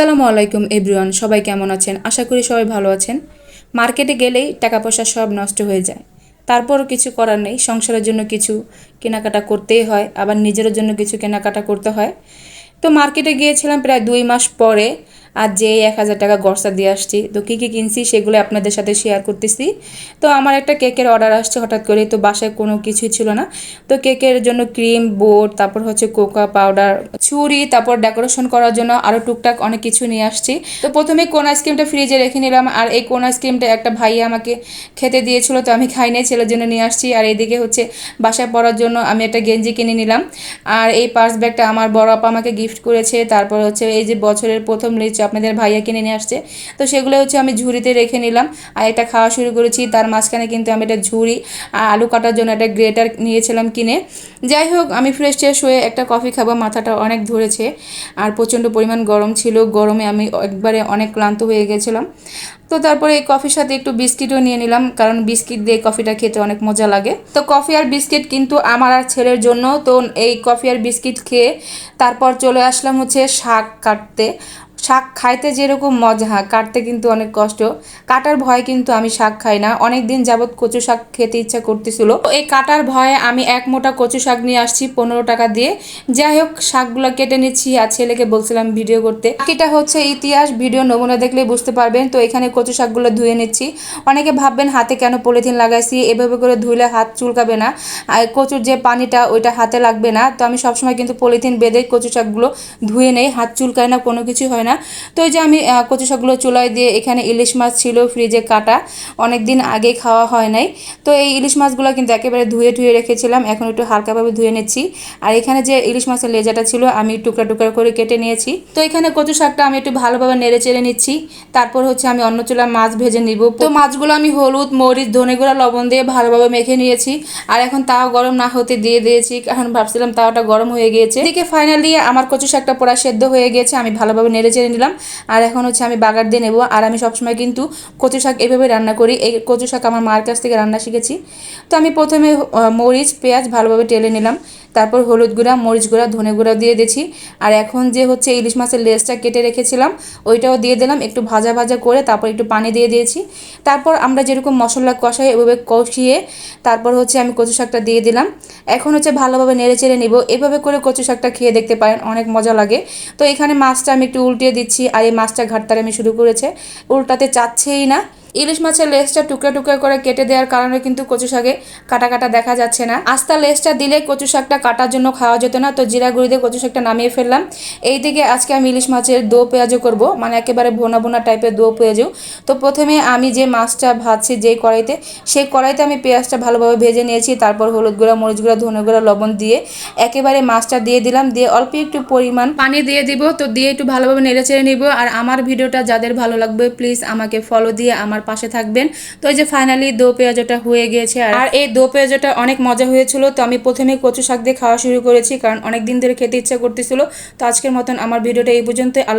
আসসালামু আলাইকুম, এভরিওয়ান। সবাই কেমন আছেন? আশা করি সবাই ভালো আছেন। মার্কেটে গেলেই টাকা পয়সা সব নষ্ট হয়ে যায়। তারপরও কিছু করার নেই। সংসারের জন্য কিছু কেনাকাটা করতেই হয়, আবার নিজের জন্য কিছু কেনাকাটা করতে হয়। তো মার্কেটে গিয়েছিলাম প্রায় দুই মাস পরে। আর যে এক হাজার টাকা গড়সা দিয়ে আসছি, তো কী কী কিনছি সেগুলো আপনাদের সাথে শেয়ার করতেছি। তো আমার একটা কেকের অর্ডার আসছে হঠাৎ করে তো বাসায় কোনো কিছুই ছিল না। তো কেকের জন্য ক্রিম বোর্ড তারপর হচ্ছে কোকা পাউডার ছুরি, তারপর ডেকোরেশন করার জন্য আরও টুকটাক অনেক কিছু নিয়ে আসছি। তো প্রথমে কোন আইসক্রিমটা ফ্রিজে রেখে নিলাম, আর এই কোন আইসক্রিমটা একটা ভাইয়া আমাকে খেতে দিয়েছিল, তো আমি খাই নাই, ছেলের জন্য নিয়ে আসছি। আর এদিকে হচ্ছে বাসায় পরার জন্য আমি একটা গেঞ্জি কিনে নিলাম। আর এই পার্স ব্যাগটা আমার বড় আপা আমাকে গিফট করেছে, তারপর হচ্ছে এই যে বছরের প্রথম লিচ আপনাদের ভাইয়া কিনে নিয়ে আসছে। তো সেগুলো হচ্ছে আমি ঝুড়িতে রেখে নিলাম। আর একটা খাওয়া শুরু করেছি, তার মাঝখানে কিন্তু আমি একটা ঝুড়ি আর আলু কাটার জন্য একটা গ্রেটার নিয়েছিলাম কিনে। যাই হোক, আমি ফ্রেশ ট্রেশ হয়ে একটা কফি খাব, মাথাটা অনেক ধরেছে আর প্রচণ্ড পরিমাণ গরম ছিল। গরমে আমি একবারে অনেক ক্লান্ত হয়ে গেছিলাম। তো তারপরে এই কফির সাথে একটু বিস্কিটও নিয়ে নিলাম, কারণ বিস্কিট দিয়ে কফিটা খেতে অনেক মজা লাগে। তো কফি আর বিস্কিট কিন্তু আমার আর ছেলের জন্য, তো এই কফি আর বিস্কিট খেয়ে তারপর চলে আসলাম হচ্ছে শাক কাটতে। শাক খাইতে যেরকম মজা, কাটতে কিন্তু অনেক কষ্ট। কাটার ভয় কিন্তু আমি শাক খাই না। অনেক দিন যাবৎ কচু শাক খেতে ইচ্ছা করতেছিল। এই কাটার ভয়ে আমি এক মোটা কচু শাক নিয়ে আসছি পনেরো টাকা দিয়ে। যাই হোক, শাকগুলো কেটে নিচ্ছি আর ছেলেকে বলছিলাম ভিডিও করতে। বাকিটা হচ্ছে ইতিহাস, ভিডিও নমুনা দেখলে বুঝতে পারবেন। তো এখানে কচু শাকগুলো ধুয়ে নিচ্ছি। অনেকে ভাববেন হাতে কেন পলিথিন লাগাইছি? এভাবে করে ধুইলে হাত চুলকাবে না। আর কচুর যে পানিটা, ওইটা হাতে লাগবে না। তো আমি সবসময় কিন্তু পলিথিন বেঁধে কচু শাকগুলো ধুয়ে নেই। হাত চুলকায় না, কোনো কিছু হয় না। তো এই যে আমি কচু শাকগুলো চুলায় দিয়ে এখানে ইলিশ মাছ ছিল, ফ্রিজে কাটা। অনেক দিন আগে খাওয়া হয় নাই। তো এই ইলিশ মাছগুলো কিন্তু একেবারে ধুয়ে ধুয়ে রেখেছিলাম। এখন একটু হালকাভাবে ধুয়ে নিচ্ছি। আর এখানে যে ইলিশ মাছের লেজাটা ছিল, আমি টুকরা টুকরা করে কেটে নিয়েছি। তো এখানে কচু শাকটা আমি একটু ভালোভাবে নেড়ে চেড়ে নিচ্ছি। তারপর হচ্ছে আমি অন্য চুলায় মাছ ভেজে নিব। তো মাছগুলো আমি হলুদ, মরিচ, ধনে গুঁড়া, লবণ দিয়ে ভালোভাবে মেখে নিয়েছি। আর এখন তাও গরম না হতে দিয়ে দিয়েছি, কারণ ভাবছিলাম তাওটা গরম হয়ে গিয়েছে। এদিকে ফাইনালি আমার কচু শাকটা পোড়া সেদ্ধ হয়ে গেছে আমি ভালোভাবে নেড়ে চেড়ে নিলাম। আর এখন হচ্ছে আমি বাগার দিয়ে নেব। আর আমি সবসময় কিন্তু কচু শাক এভাবে রান্না করি। এই কচু শাক আমার মার কাছ থেকে রান্না শিখেছি। তো আমি প্রথমে মরিচ, পেঁয়াজ ভালোভাবে টেলে নিলাম। তারপর হলুদ গুঁড়া, মরিচ গুঁড়া, ধনে গুঁড়া দিয়ে দিয়েছি। আর এখন যে হচ্ছে ইলিশ মাছের লেজটা কেটে রেখেছিলাম, ওইটাও দিয়ে দিলাম। একটু ভাজা ভাজা করে তারপর একটু পানি দিয়ে দিয়েছি। তারপর আমরা যেরকম মশলা কষাই এভাবে কষিয়ে তারপর হচ্ছে আমি কচু শাকটা দিয়ে দিলাম। এখন হচ্ছে ভালোভাবে নেড়ে চেড়ে নিব। এভাবে করে কচু শাকটা খেয়ে দেখতে পারেন, অনেক মজা লাগে। তো এখানে মাছটা আমি একটু উল্টিয়ে দিচ্ছি, আর এই মাছটা ঘাটতারে আমি শুরু করেছে। উল্টাতে চাচ্ছেই না। ইলিশ মাছের লেজটা টুকরা টুকরা করে কেটে দেওয়ার কারণে কিন্তু কচু শাকে কাটা কাটা দেখা যাচ্ছে না। আস্তা লেজটা দিলে কচু শাকটা কাটার জন্য খাওয়া যেত না, তো জিরা গুঁড়ি দিয়ে কচু শাকটা নামিয়ে ফেললাম। এই দিকে আজকে আমি ইলিশ মাছের দো পেঁয়াজও করব মানে একেবারে ভোনা ভোনা টাইপের দো পেঁয়াজও। তো প্রথমে আমি যে মাছটা ভাজছি যেই কড়াইতে, সেই কড়াইতে আমি পেঁয়াজটা ভালোভাবে ভেজে নিয়েছি, তারপর হলুদ গুঁড়া, মরিচ গুঁড়া, ধনে গুঁড়া, লবণ দিয়ে একেবারে মাছটা দিয়ে দিলাম, দিয়ে অল্প একটু পরিমাণ পানি দিয়ে দিব, তো দিয়ে একটু ভালোভাবে নেড়ে চেড়ে নিব। আর আমার ভিডিওটা যাদের ভালো লাগবে, প্লিজ আমাকে ফলো দিয়ে আমার পাশে থাকবেন। তো এই যে ফাইনালি দো পেঁয়াজটা হয়ে গিয়েছে আর- আর এই দো পেঁয়াজটা অনেক মজা হয়েছিল। তো আমি প্রথমে কচু শাক দিয়ে খাওয়া শুরু করেছি, কারণ অনেক দিন ধরে খেতে ইচ্ছা করতেছিল। তো আজকের মতন আমার ভিডিওটা এই পর্যন্ত আল্লাহ